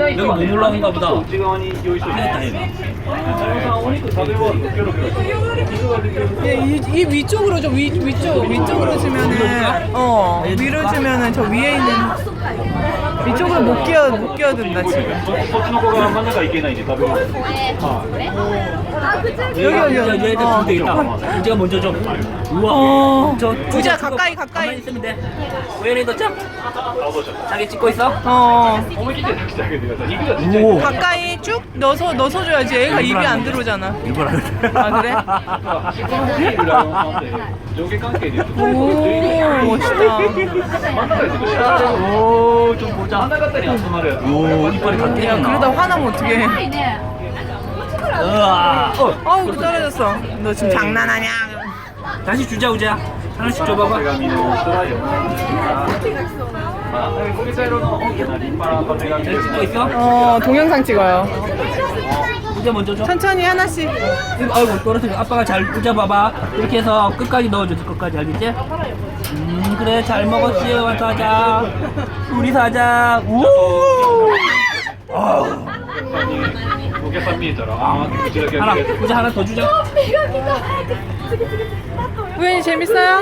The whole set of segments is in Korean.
여기 못 올라온가 보다. 네, 이 위쪽으로 좀 위, 위쪽 위쪽으로 주면은 어 위로 주면은 저 위에 있는 위쪽으로 못 끼어 못 끼어든다 こっち 지금 そっちの子が真ん中行けないんで食べ終わる。は 여기 여기 얘, 여기 얘들 어. 어. 되겠다. 이제가 먼저 좀. 우와. 어. 저 부자 저거 가까이, 가만히 가까이. 있으면 돼. 우연히 도착. い。あ、どうしよう。 자기 찍고 있어? 어 思い切って出してあげてください。肉がちっちゃいんで。 가까이 쭉 넣어서 넣어서 줘야지 애가 입이 안 들어오잖아 일부러 그래. 아, 그래? 端っこの方にいるライオンさんって上下関係で言うと 오 멋있다 真ん中でちょっと知らな 좀 보자. 하나 갔다니 아까 말이야. 요 이빨이 다 깨졌나. 그러다 화나면 어떡해. 으아. 어우, 떨어졌어. 너 지금 네. 장난하냐? 다시 주자 우자. 하나씩 줘봐봐. 네, 어, 동영상 찍어요. 우자 먼저 줘. 천천히 하나씩. 아이고 떨어뜨려. 아빠가 잘 우자 봐봐. 이렇게 해서 끝까지 넣어줘. 끝까지 알겠지? 그래 잘 먹었지 어, 사자. 우리 사자. 우! 아우. 고개 이제 하나 더 주자. 우연히 재밌어요?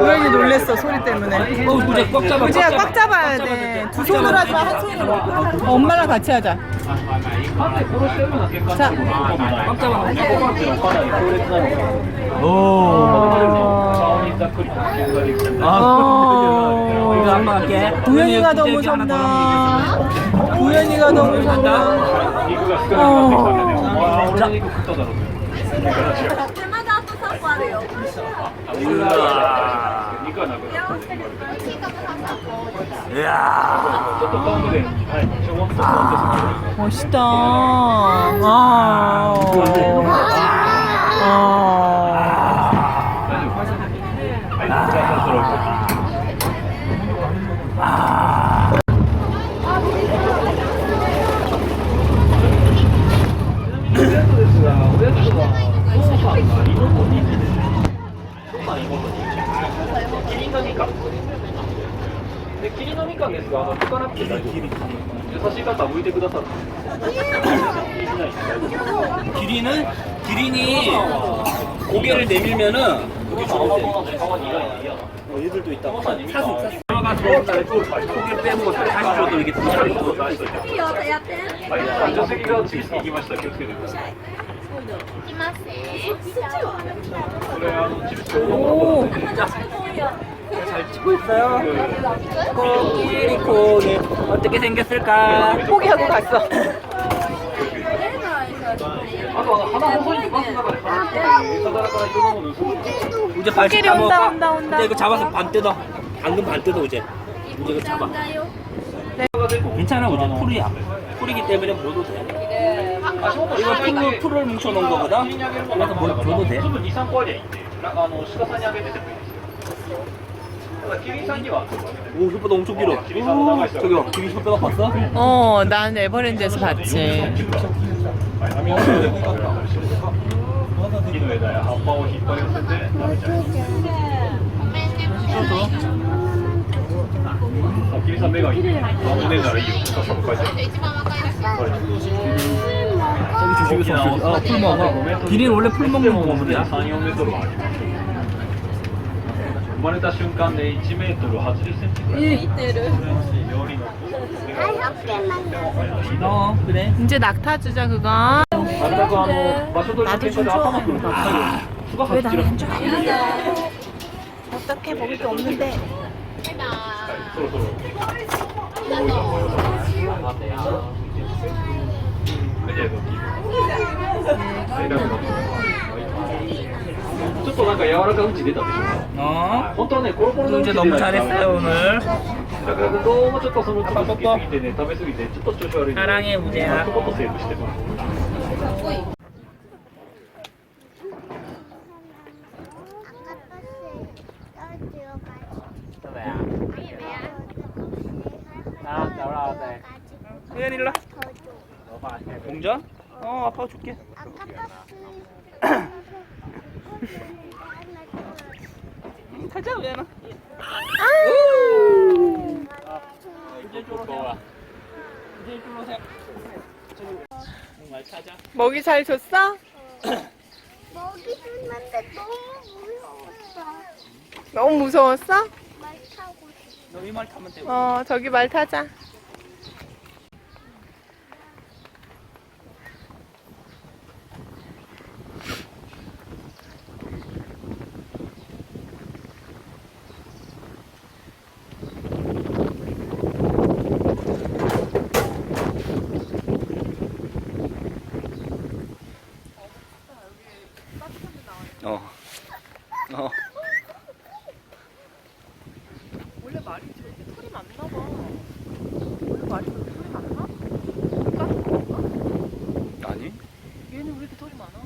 우연히 놀랬어 소리 때문에. 어, 우제 꽉 잡아 우제야 꽉 잡아야 돼 두 손으로 하지 마한 손으로. 엄마랑 같이 하자. 자. 오. 아. 이거 안 맞게. 우연이가 너무 섭나. 우연이가 너무 섭나. 어. 자. 잘해요. 우와. 이야. 멋있다. 아. 아. 아. キリンのみかんですが、あの拭かなくて大丈夫です優しい方は剥いてくださる気にしないで大丈夫 기린은 기린이 고개를 내밀면은 여기 주는데 川にいないの嫌だ 어, 얘들도 있다. まさにみかん 사슴 사슴. 들어가 들어온다. 고개를 빼고 다시 줘도 이게 또 살이 또. 出しといていいよ、やって。はい、助手席が次行きました気をつけてくださいいきますね。これあのチルチ 오. 잘 찍고 있어요. 코끼리 코는 어떻게 생겼을까? 포기하고 갔어 あとあの鼻細いんでバスの中で鼻っぽい餌皿からいろんなもの盗むんですよ 이제 발톱 코끼리 잡아. 온다, 온다, 온다. 이제 이거 잡아서 반 뜯어. 방금 반 뜯어 이제. 이제 이거 잡아. 괜찮아 우재 풀이야. 풀이기 때문에 먹어도 돼. 이거 풀을 풀을 뭉쳐 놓은 거거든. 그래서 뭐 줘도 돼. 粒2、3個ありゃいいんで、なあの鹿さんにあげててもいいですよ。 오 혓바닥 엄청 길어 오, 저기 봐 김이 혓바닥 봤어? 어, 난 에버랜드에서 봤지. 아 기린 원래 풀 먹는 거거든요 生まれた瞬間で1メートル80センチぐらい。料理の 어 그래. 이제 낙타 주자 그거 なるべくあの場所取りの結果で頭くると作業すごく散らすんですよ 어떻게 먹을 게 없는데 そろそろ。 ちょっとなんか柔らかうんち出たでしょ 어? 本当はね、コロコロのうんち 이제 出 너무 ないから 잘했어요 오늘. だからどうもちょっとそのつぶつきすぎてね、食べ過ぎてちょっと調子悪いんで 사랑해 우재야. ちょこっとセーブしてます。 수현 일로 와. 공전? 어 아빠가 줄게. 가 자 우연아. 이제 줘라. 이제 이쪽으로 오세요. 저기 말 타자. 먹이 잘 줬어? 먹이 줬는데 너무 무서웠어. 너무 무서웠어? 말 타고 싶어. 너희 말 타면 돼. 어, 저기 말 타자. 어. 어. 원래 말이 저렇게 털이 많나 봐. 원래 말이 저렇게 털이 많나? 까는 건가? 아니 얘는 왜 이렇게 털이 많아?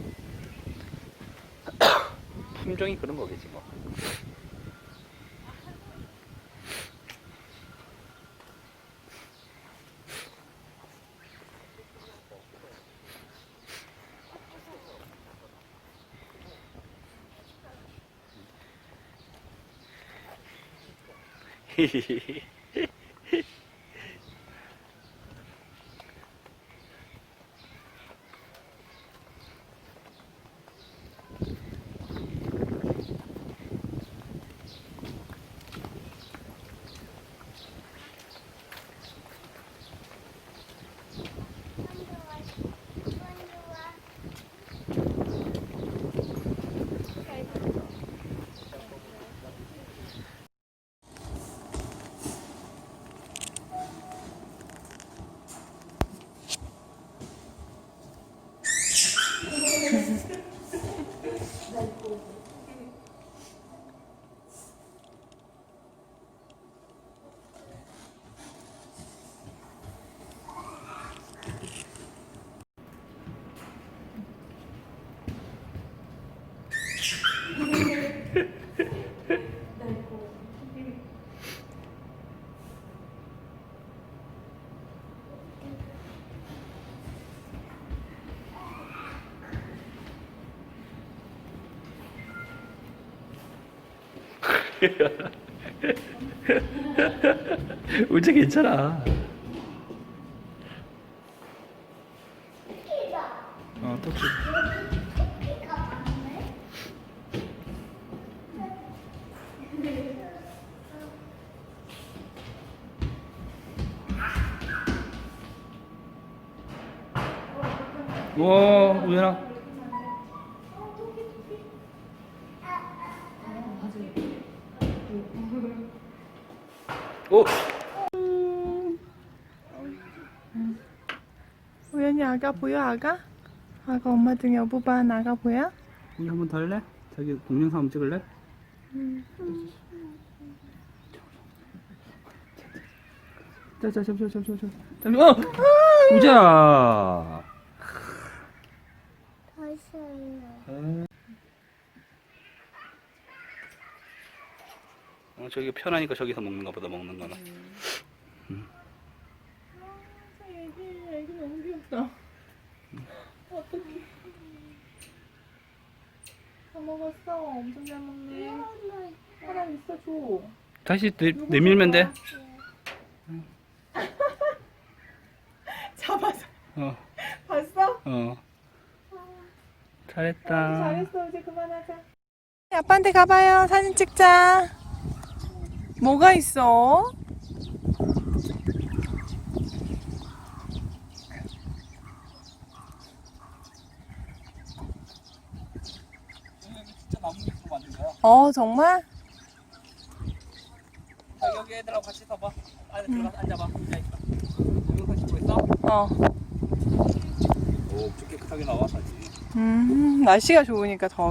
품종이 그런 거겠지 뭐. Hehehehe. 우재 괜찮아. 와, 우연아. 오, 우연히 아가 보여, 아가? 아가 엄마 등에 어부반 아가 보여? 우리 한번 더 할래? 자기 동영상 한번 찍을래? 자, 자, 잠시만, 잠시만, 잠시만. 잠시만. 어! 우자. 다시요. 어, 저기 편하니까 저기서 먹는가 보다 먹는 거는. 애기, 애기 너무 귀엽다. 어떡해. 다 먹었어. 엄청 잘 먹네. 사람 있어, 줘. 다시 내, 내밀면 돼. 잡아서. 어, 봤어? 어. 잘했다. 잘했어. 이제 그만하자. 아빠한테 가봐요. 사진 찍자. 뭐가 있어? 어, 정말? 자, 여기 애들하고 같이 서봐. 안에 들어가서 앉아봐. 앉아 있어. 찍고 있어? 어. 오, 깨끗하게 나와 사진. 음, 날씨가 좋으니까 더.